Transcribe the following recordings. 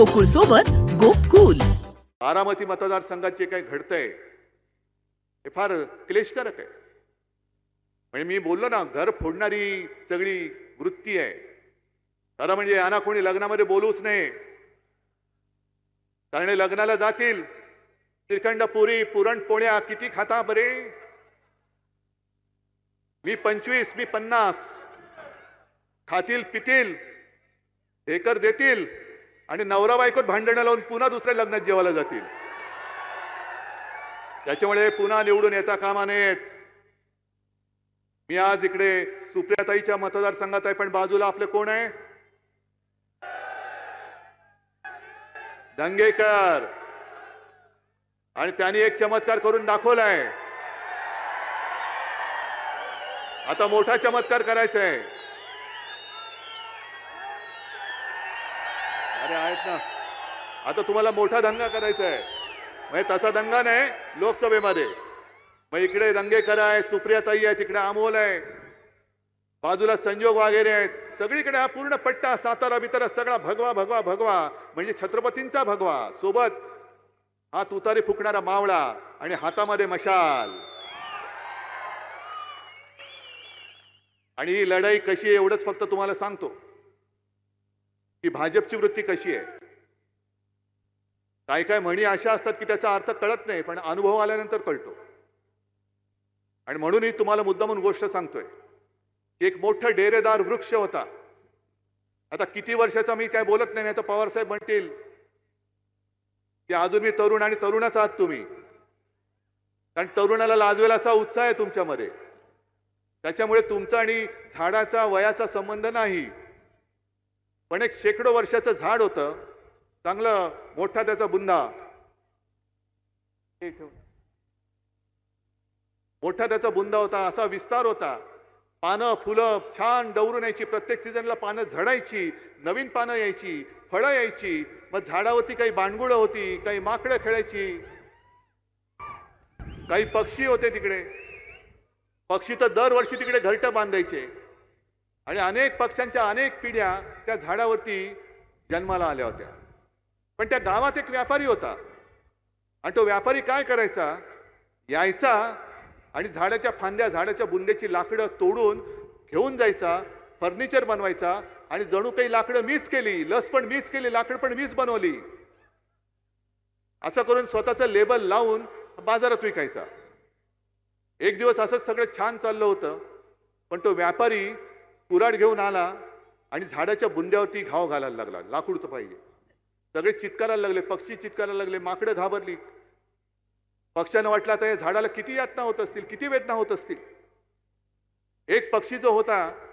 गोकुळ सोबत गोकुल. बारामती मतदारसंघात जे काही घडतंय हे फार क्लेशकारक आहे. म्हणजे मी बोललो ना घर फोडणारी सगळी वृत्ती आहे. खरं म्हणजे यांना कोणी लग्नामध्ये बोलूच नाही कारण लग्नाला जातील. श्रीखंड पुरी पुरणपोळ्या किती खाता बरे? मी पंचवीस मी पन्नास. खातील पितील एकर देतील. आणि नवरा बायकोत भांडणं लावून पुन्हा दुसऱ्या लग्नात जेवायला जातील. त्याच्यामुळे पुन्हा निवडून येता कामा नयेत. मी आज इकडे सुप्रियाताईच्या मतदारसंघात आहे पण बाजूला आपले कोण आहे? दंगेकर. आणि त्यांनी एक चमत्कार करून दाखवलाय. आता मोठा चमत्कार करायचा आहे अरे आहेत ना. आता तुम्हाला मोठा दंगा करायचा आहे. म्हणजे तसा दंगा नाही लोकसभेमध्ये. मग इकडे दंगेकर आहे सुप्रियाताई आहे तिकडे अमोल आहे. बाजूला संजोग वगैरे आहेत. सगळीकडे हा पूर्ण पट्टा सातारा बितारा सगळा भगवा भगवा भगवा. म्हणजे छत्रपतींचा भगवा. सोबत हा तुतारी फुकणारा मावळा आणि हातामध्ये मशाल. आणि ही लढाई कशी आहे एवढंच फक्त तुम्हाला सांगतो. की भाजपची वृत्ती कशी आहे? काय काय म्हणी अशा असतात की त्याचा अर्थ कळत नाही पण अनुभव आल्यानंतर कळतो. आणि म्हणूनही तुम्हाला मुद्दामून गोष्ट सांगतोय एक मोठा डेरेदार वृक्ष होता. आता किती वर्षाचा मी काय बोलत नाही आता पवार साहेब म्हणतील की अजून मी तरुण आणि तरुणच आहात तुम्ही. कारण तरुणाला लाजवेल असा उत्साह आहे तुमच्यामध्ये. त्याच्यामुळे तुमचा आणि झाडाचा वयाचा संबंध नाही. पण एक शेकडो वर्षाचं झाड होतं. चांगलं मोठा त्याचा बुंदा. हे मोठा त्याचा बुंदा होता असा विस्तार होता. पानं फुलं छान डवरून यायची. प्रत्येक सीझनला पानं झडायची नवीन पानं यायची फळं यायची. मग झाडावरती काही बांडगुळं होती काही माकडं खेळायची. काही पक्षी होते तिकडे. पक्षी तर दरवर्षी तिकडे घरटं बांधायचे. आणि अनेक पक्ष्यांच्या अनेक पिढ्या त्या झाडावरती जन्माला आल्या होत्या. पण त्या गावात एक व्यापारी होता. आणि तो व्यापारी काय करायचा? यायचा आणि झाडाच्या फांद्या झाडाच्या बुंद्याची लाकडं तोडून घेऊन जायचा फर्निचर बनवायचा आणि जणू काही लाकडं मीच केली लस पण मीच केली लाकड पण मीच बनवली. असं करून स्वतःचं लेबल लावून बाजारात विकायचा. एक दिवस असंच सगळं छान चाललं होतं. पण तो व्यापारी कुराड घेऊन आला आणि झाडाच्या बुंद्यावरती घाव घालायला लागला. लाकूड तर पाहिजे. सगळे चित्कारायला लागले पक्षी चित्कारायला लागले माकडं घाबरली. पक्ष्यानं वाटला तर या झाडाला किती यातना होत असतील किती वेदना होत असतील? एक पक्षी जो होता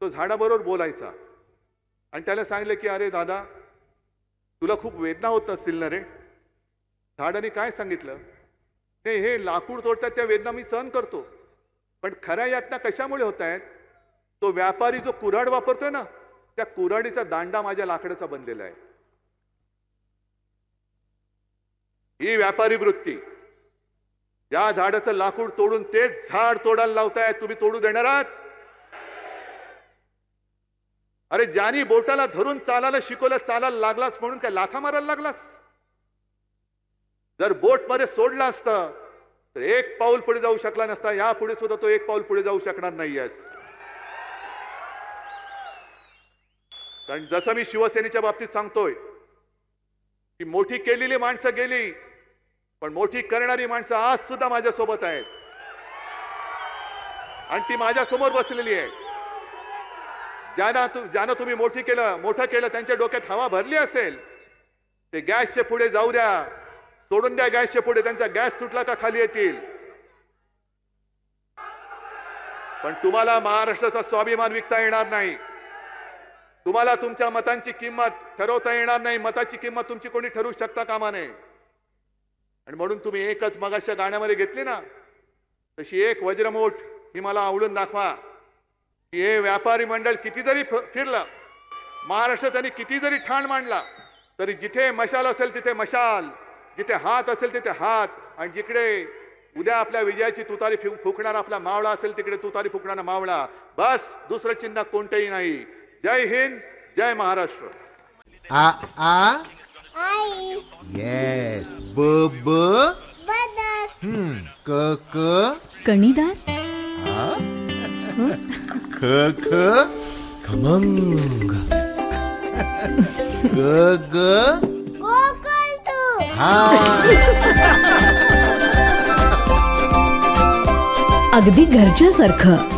तो झाडाबरोबर बोलायचा. आणि त्याला सांगले की अरे दादा तुला खूप वेदना होत असतील ना रे? झाडाने काय सांगितलं? नाही हे लाकूड तोडतात त्या वेदना मी सहन करतो. पण खऱ्या यातना कशामुळे होत आहेत? तो व्यापारी जो कुऱ्हाड वापरतोय ना त्या कुऱ्हाडीचा दांडा माझ्या लाकडाचा बनलेला आहे. ही व्यापारी वृत्ती या झाडाचं लाकूड तोडून तेच झाड तोडायला लावताय तुम्ही तोडू देणार आहात? अरे ज्यानी बोटाला धरून चालायला शिकवलं चालायला लागलाच म्हणून काय लाथा मारायला लागलास? जर बोटमध्ये सोडलं असतं तर एक पाऊल पुढे जाऊ शकला नसता या पुढे सुद्धा तो एक पाऊल पुढे जाऊ शकणार नाहीयेस. कारण जसं मी शिवसेनेच्या बाबतीत सांगतोय की मोठी केलेली माणसं गेली पण मोठी करणारी माणसं आज सुद्धा माझ्या सोबत आहेत. आणि ती माझ्यासमोर बसलेली आहे ज्यांना तु ज्यानं तुम्ही मोठी केलं मोठं केलं त्यांच्या डोक्यात हवा भरली असेल ते गॅसचे पुढे जाऊ द्या. सोडून द्या गॅसचे पुढे त्यांचा गॅस सुटला का खाली येतील. पण तुम्हाला महाराष्ट्राचा स्वाभिमान विकता येणार नाही. तुम्हाला तुमच्या मतांची किंमत ठरवता येणार नाही. मताची किंमत तुमची कोणी ठरवू शकता कामा नये. आणि म्हणून तुम्ही एकच मगाच्या गाण्यामध्ये घेतली ना तशी एक वज्रमूठ ही मला आवडून दाखवा. की हे व्यापारी मंडळ किती जरी फिरलं. महाराष्ट्र त्यांनी किती जरी ठाण मांडला. तरी जिथे मशाल असेल तिथे मशाल जिथे हात असेल तिथे हात. आणि जिकडे उद्या आपल्या विजयाची तुतारी फुकणार आपला मावळा असेल तिकडे तुतारी फुकणारा मावळा. बस दुसरं चिन्ह कोणतंही नाही. जय हिंद जय महाराष्ट्र. आ आ? आई. येस ब ब? बदक. हम्म. क क? कणीदार ख ख? खमंग. ग ग? गोकुळ तू. हा. अगदी घरच्यासारखं.